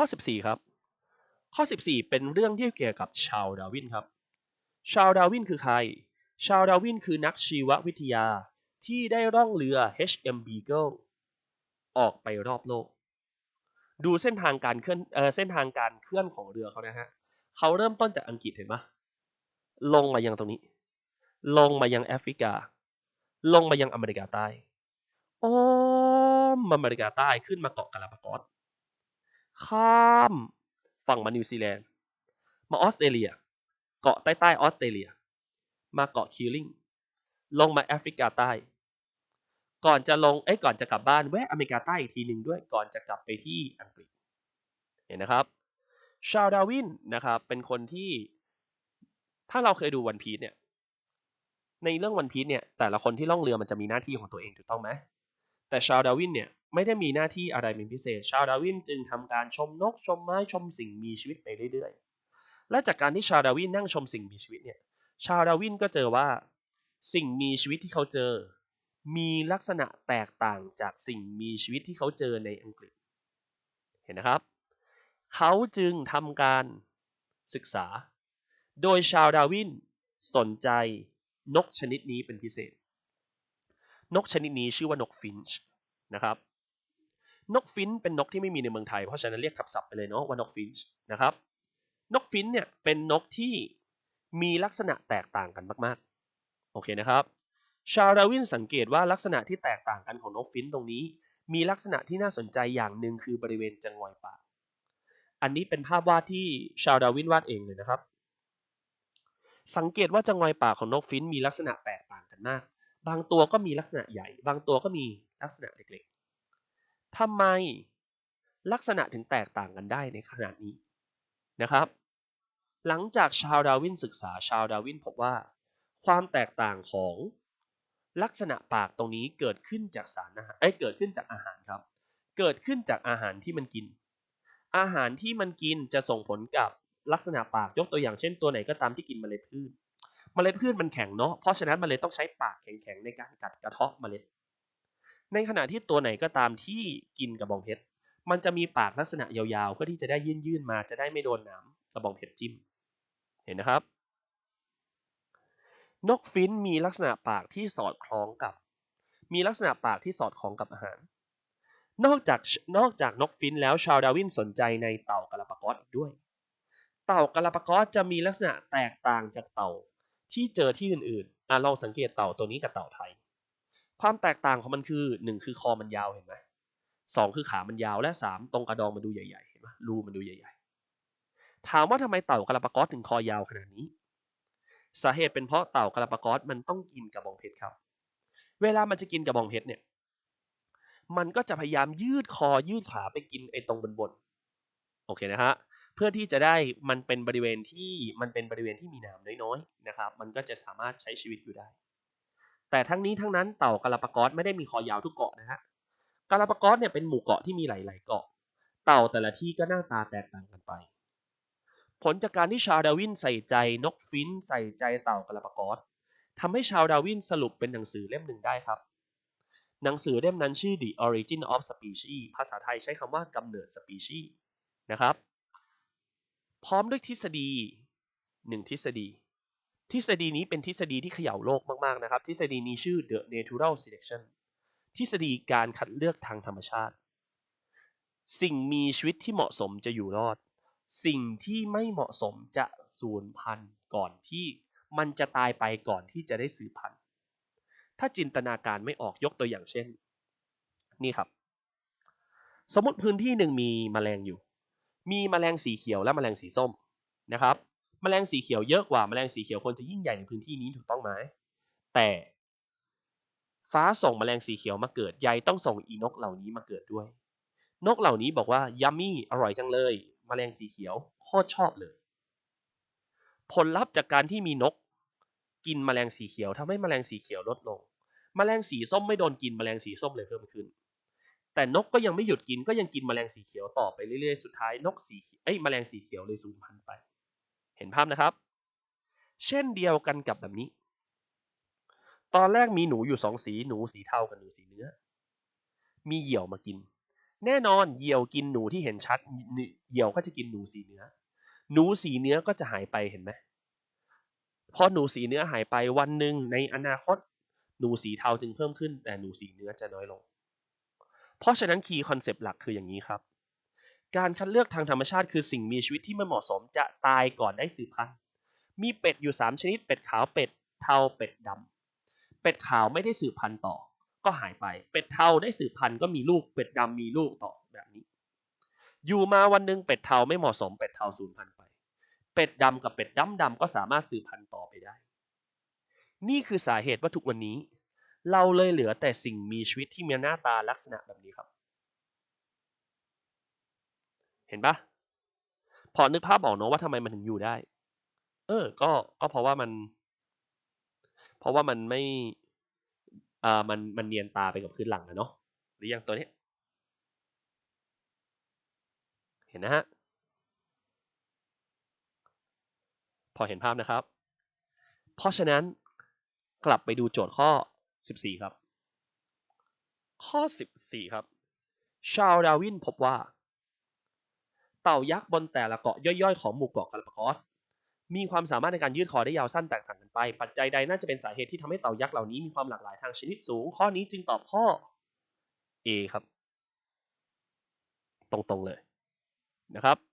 ข้อ 14 ครับ ข้อ 14 เป็นเรื่องที่เกี่ยวกับชาวดาวินครับ ชาวดาวินคือใคร ชาวดาวินคือนักชีววิทยาที่ได้ร่องเรือ HM Beagle ออกไปรอบโลก ดูเส้นทางการเคลื่อนเออเส้นทางการเคลื่อนของเรือเขานะฮะเขาเริ่มต้นจากอังกฤษเห็นไหมลงมายังตรงนี้ ลงมายังแอฟริกา ลงมายังอเมริกาใต้อ้อมอเมริกาใต้ขึ้นมาเกาะกาลาปากอส ข้ามฝั่งมานิวซีแลนด์ มาออสเตรเลีย เกาะใต้ใต้ออสเตรเลีย มาเกาะคิลลิงลงมาแอฟริกาใต้ ก่อนจะลงเอ้ก่อนจะกลับบ้านแวะอเมริกาใต้อีกทีหนึ่งด้วยก่อนจะกลับไปที่อังกฤษ เห็นนะครับ ชาร์ลดาวินนะครับเป็นคนที่ถ้าเราเคยดูวันพีซเนี่ยในเรื่องวันพีซเนี่ยแต่ละคนที่ล่องเรือมันจะมีหน้าที่ของตัวเองถูกต้องไหมแต่ชาร์ลดาวินเนี่ย ไม่ได้มีหน้าที่อะไรเป็นพิเศษ ชาร์ดาวินจึงทำการชมนกชมไม้ชมสิ่งมีชีวิตไปเรื่อยๆ และจากการที่ชาร์ดาวินนั่งชมสิ่งมีชีวิตเนี่ย ชาร์ดาวินก็เจอว่า สิ่งมีชีวิตที่เขาเจอ มีลักษณะแตกต่างจากสิ่งมีชีวิตที่เขาเจอในอังกฤษ เห็นนะครับ เขาจึงทำการศึกษา โดยชาร์ดาวินสนใจนกชนิดนี้เป็นพิเศษ นกชนิดนี้ชื่อว่านกฟินช์นะครับ นกฟินช์เป็นนกที่ไม่มีในเมืองไทย เพราะฉะนั้นเรียกทับศัพท์ไปเลยเนาะว่านกฟินช์นะครับ นกฟินช์เนี่ยเป็นนกที่มีลักษณะแตกต่างกันมากๆ โอเคนะครับ ชาร์ลดาวินสังเกตว่าลักษณะที่แตกต่างกันของนกฟินช์ตรงนี้ มีลักษณะที่น่าสนใจอย่างหนึ่งคือบริเวณจังงอยปาก อันนี้เป็นภาพวาดที่ชาร์ลดาวินวาดเองเลยนะครับ สังเกตว่าจังงอยปากของนกฟินมีลักษณะแตกต่างกันมาก บางตัวก็มีลักษณะใหญ่ บางตัวก็มีลักษณะเล็กๆ ทำไมลักษณะถึงแตกต่างกันได้ในขนาดนี้นะครับ หลังจากชาวดาวินศึกษาชาวดาวินพบว่า ความแตกต่างของลักษณะปากตรงนี้เกิดขึ้นจากสารอาหารเอ้เกิดขึ้นจากอาหารครับ เกิดขึ้นจากอาหารที่มันกิน อาหารที่มันกินจะส่งผลกับลักษณะปากยกตัวอย่างเช่นตัวไหนก็ตามที่กินเมล็ดพืช เมล็ดพืชมันแข็งเนาะเพราะฉะนั้นมันเลยต้องใช้ปากแข็งๆในการกัดกระเทาะเมล็ด ในขณะที่ตัวไหนก็ตามที่กินกระบองเพชรมันจะมีปากลักษณะยาวๆ เพื่อที่จะได้ยื่นๆมาจะได้ไม่โดนนามกระบองเพชรจิ้ม เห็นนะครับ นกฟินมีลักษณะปากที่สอดคล้องกับ มีลักษณะปากที่สอดคล้องกับอาหาร นอกจากนอกจากนกฟินแล้วชาวดาวินสนใจในเต่ากาลาปากอสอีกด้วย เต่ากาลาปากอสจะมีลักษณะแตกต่างจากเต่าที่เจอที่อื่นๆอะลองสังเกตเต่าตัวนี้กับเต่าไทย ความแตกต่างของมันคือหนึ่งคือคอมันยาวเห็นไหมสองคือขามันยาวและสามตรงกระดองมันดูใหญ่ๆเห็นไหมรูมันดูใหญ่ๆ ถามว่าทำไมเต่ากาลาปากอสถึงคอยาวขนาดนี้ สาเหตุเป็นเพราะเต่ากาลาปากอสมันต้องกินกระบองเพชรครับ เวลามันจะกินกระบองเพชรเนี่ย มันก็จะพยายามยืดคอยืดขาไปกินไอ้ตรงบนบนๆโอเคนะฮะเพื่อที่จะได้มันเป็นบริเวณที่มันเป็นบริเวณที่มีนามน้อยๆนะครับ มันก็จะสามารถใช้ชีวิตอยู่ได้ แต่ทั้งนี้ทั้งนั้นเต่ากาลาปากอสไม่ได้มีคอยาวทุกเกาะนะฮะกาลาปากอสเนี่ยเป็นหมู่เกาะที่มีหลาย ๆ เกาะ เต่าแต่ละที่ก็หน้าตาแตกต่างกันไป ผลจากการที่ชาวดาวินใส่ใจนกฟินใส่ใจเต่ากาลาปากอสทำให้ชาวดาวินสรุปเป็นหนังสือเล่มหนึ่งได้ครับ หนังสือเล่มนั้นชื่อ The Origin of Species ภาษาไทยใช้คำว่ากำเนิดสปีชีส์นะครับ พร้อมด้วยทฤษฎีหนึ่งทฤษฎี ทฤษฎีนี้เป็นทฤษฎีที่เขย่าโลกมากๆนะครับ ทฤษฎีนี้ชื่อ The Natural Selection ทฤษฎีการคัดเลือกทางธรรมชาติ สิ่งมีชีวิตที่เหมาะสมจะอยู่รอด สิ่งที่ไม่เหมาะสมจะสูญพันธุ์ก่อนที่มันจะตายไปก่อนที่จะได้สืบพันธุ์ถ้าจินตนาการไม่ออกยกตัวอย่างเช่น นี่ครับ สมมติพื้นที่หนึ่งมีแมลงอยู่ มีแมลงสีเขียวและแมลงสีส้มนะครับ แมลงสีเขียวเยอะกว่าแมลงสีเขียวควรจะยิ่งใหญ่ในพื้นที่นี้ถูกต้องไหมแต่ฟ้าส่งแมลงสีเขียวมาเกิดใยต้องส่งอีนกเหล่านี้มาเกิดด้วย นกเหล่านี้บอกว่ายัมมี่อร่อยจังเลย แมลงสีเขียวโคตรชอบเลย ผลลัพธ์จากการที่มีนก กินแมลงสีเขียวทำให้แมลงสีเขียวลดลง แมลงสีส้มไม่โดนกินแมลงสีส้มเลยเพิ่มขึ้น แต่นกก็ยังไม่หยุดกินก็ยังกินแมลงสีเขียวต่อไปเรื่อยๆสุดท้ายนกสีเอ้ยแมลงสีเขียวเลยสูญพันธุ์ไป เห็นภาพนะครับ เช่นเดียวกันกับแบบนี้ ตอนแรกมีหนูอยู่สองสีหนูสีเทากับหนูสีเนื้อ มีเหยี่ยวมากิน แน่นอนเหยี่ยวกินหนูที่เห็นชัดเหยี่ยวก็จะกินหนูสีเนื้อ หนูสีเนื้อก็จะหายไปเห็นไหมพอหนูสีเนื้อหายไปวันหนึ่งในอนาคต หนูสีเทาจึงเพิ่มขึ้น แต่หนูสีเนื้อจะน้อยลง เพราะฉะนั้นคีย์คอนเซปต์หลักคืออย่างนี้ครับ การคัดเลือกทางธรรมชาติคือสิ่งมีชีวิตที่ไม่เหมาะสมจะตายก่อนได้สืบพันธุ์ มีเป็ดอยู่ 3 ชนิด เป็ดขาว เป็ดเทา เป็ดดำเป็ดขาวไม่ได้สืบพันธุ์ต่อ ก็หายไป เป็ดเทาได้สืบพันธุ์ก็มีลูก เป็ดดำมีลูกต่อแบบนี้ อยู่มาวันหนึ่งเป็ดเทาไม่เหมาะสม เป็ดเทาสูญพันธุ์ไป เป็ดดำกับเป็ดดำดำก็สามารถสืบพันธุ์ต่อไปได้ นี่คือสาเหตุว่าทุกวันนี้ เราเลยเหลือแต่สิ่งมีชีวิตที่มีหน้าตาลักษณะแบบนี้ครับ เห็นปะพอนึกภาพออกเนาะว่าทำไมมันถึงอยู่ได้ เออ ก็ก็เพราะว่ามัน เพราะว่ามันไม่อ่ามันมันเนียนตาไปกับพื้นหลังนะเนาะหรือยังตัวนี้เห็นนะฮะพอเห็นภาพนะครับ เพราะฉะนั้นกลับไปดูโจทย์ข้อ 14 ครับ ข้อ 14 ครับ ชาลดาวินพบว่า เต่ายักษ์บนแต่ละเกาะย่อยๆของหมู่เกาะกาลาปากอสมีความสามารถในการยืดคอได้ยาวสั้นแตกต่างกันไป ปัจจัยใดน่าจะเป็นสาเหตุที่ทำให้เต่ายักษ์เหล่านี้มีความหลากหลายทางชนิดสูง ข้อนี้จึงตอบข้อ A ครับ ตรงๆเลยนะครับ